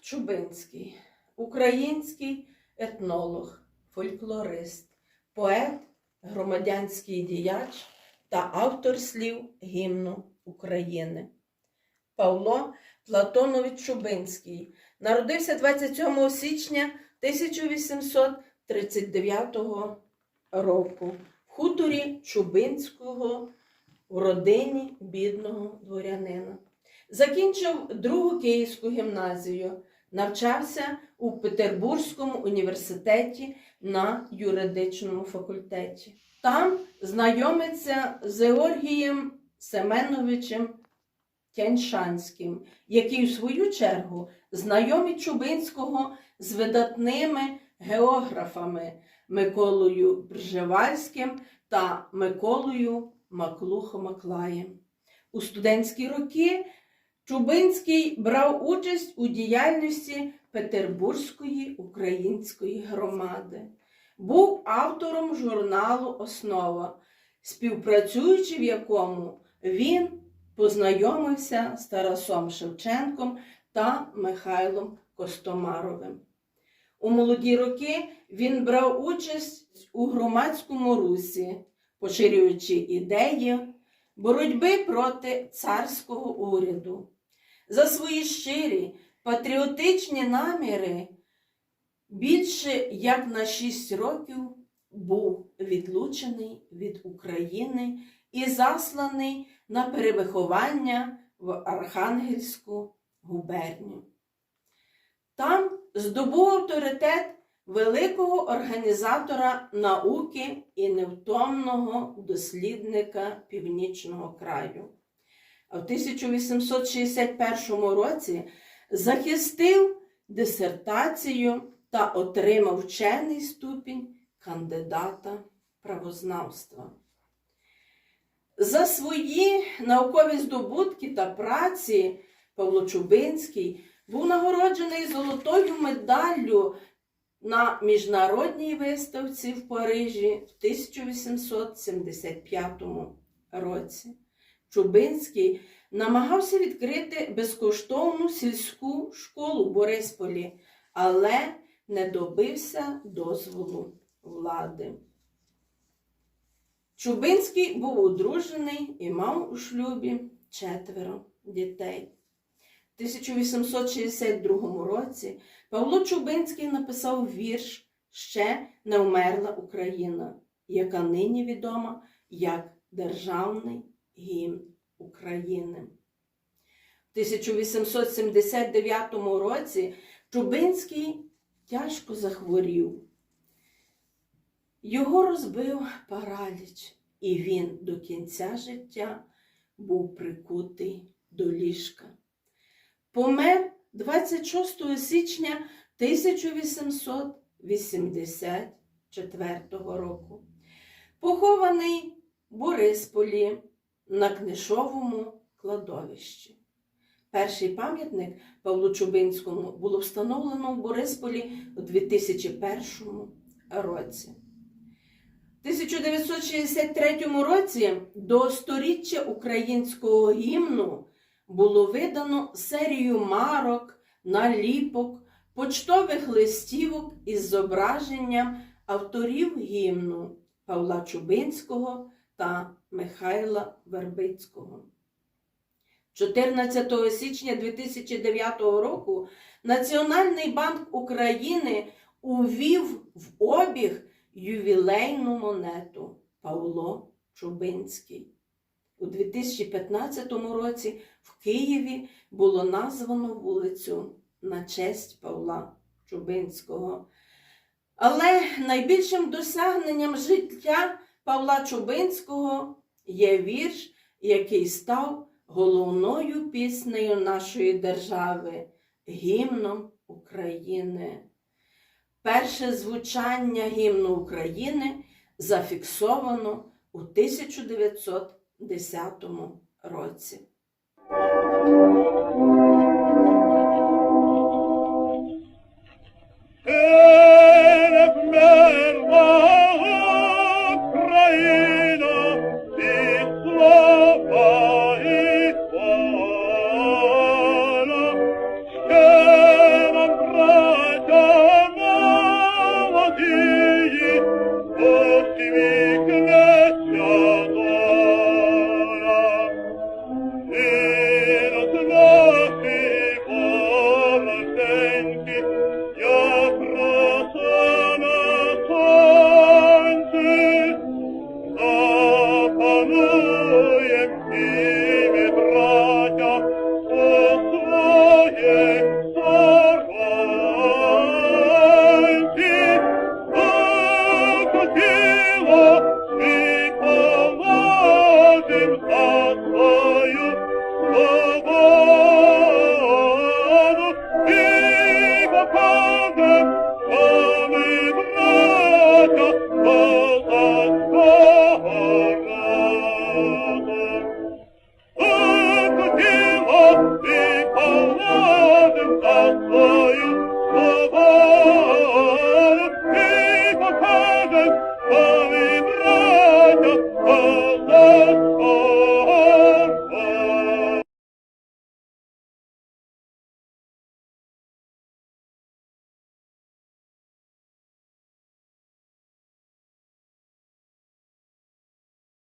Чубинський, український етнолог, фольклорист, поет, громадянський діяч та автор слів гімну України. Павло Платонович Чубинський народився 27 січня 1839 року в хуторі Чубинського у родині бідного дворянина. Закінчив другу Київську гімназію, навчався у Петербурзькому університеті на юридичному факультеті. Там знайомиться з Георгієм Семеновичем Тяньшанським, який, в свою чергу, знайомить Чубинського з видатними географами Миколою Пржевальським та Миколою Маклухо-Маклаєм. У студентські роки Чубинський брав участь у діяльності Петербурзької української громади. Був автором журналу Основа, співпрацюючи в якому він познайомився з Тарасом Шевченком та Михайлом Костомаровим. У молоді роки він брав участь у громадському русі, поширюючи ідеї боротьби проти царського уряду. За свої щирі патріотичні наміри більше як на шість років був відлучений від України і засланий на перевиховання в Архангельську губернію. Там здобув авторитет великого організатора науки і невтомного дослідника північного краю. В 1861 році захистив дисертацію та отримав вчений ступінь кандидата правознавства. За свої наукові здобутки та праці Павло Чубинський був нагороджений золотою медаллю на міжнародній виставці в Парижі в 1875 році. Чубинський намагався відкрити безкоштовну сільську школу в Борисполі, але не добився дозволу влади. Чубинський був одружений і мав у шлюбі четверо дітей. В 1862 році Павло Чубинський написав вірш Ще не вмерла Україна, яка нині відома як Державний гімн України. В 1879 році Чубинський тяжко захворів. Його розбив параліч, і він до кінця життя був прикутий до ліжка. Помер 26 січня 1884 року. Похований в Борисполі на Книшовому кладовищі. Перший пам'ятник Павлу Чубинському було встановлено в Борисполі у 2001 році. В 1963 році до сторіччя українського гімну було видано серію марок, наліпок, почтових листівок із зображенням авторів гімну Павла Чубинського та Михайла Вербицького. 14 січня 2009 року Національний банк України увів в обіг ювілейну монету Павло Чубинський. У 2015 році в Києві було названо вулицю на честь Павла Чубинського. Але найбільшим досягненням життя Павла Чубинського є вірш, який став головною піснею нашої держави, гімном України. Перше звучання гімну України зафіксовано у 1910 році. Е, вмерла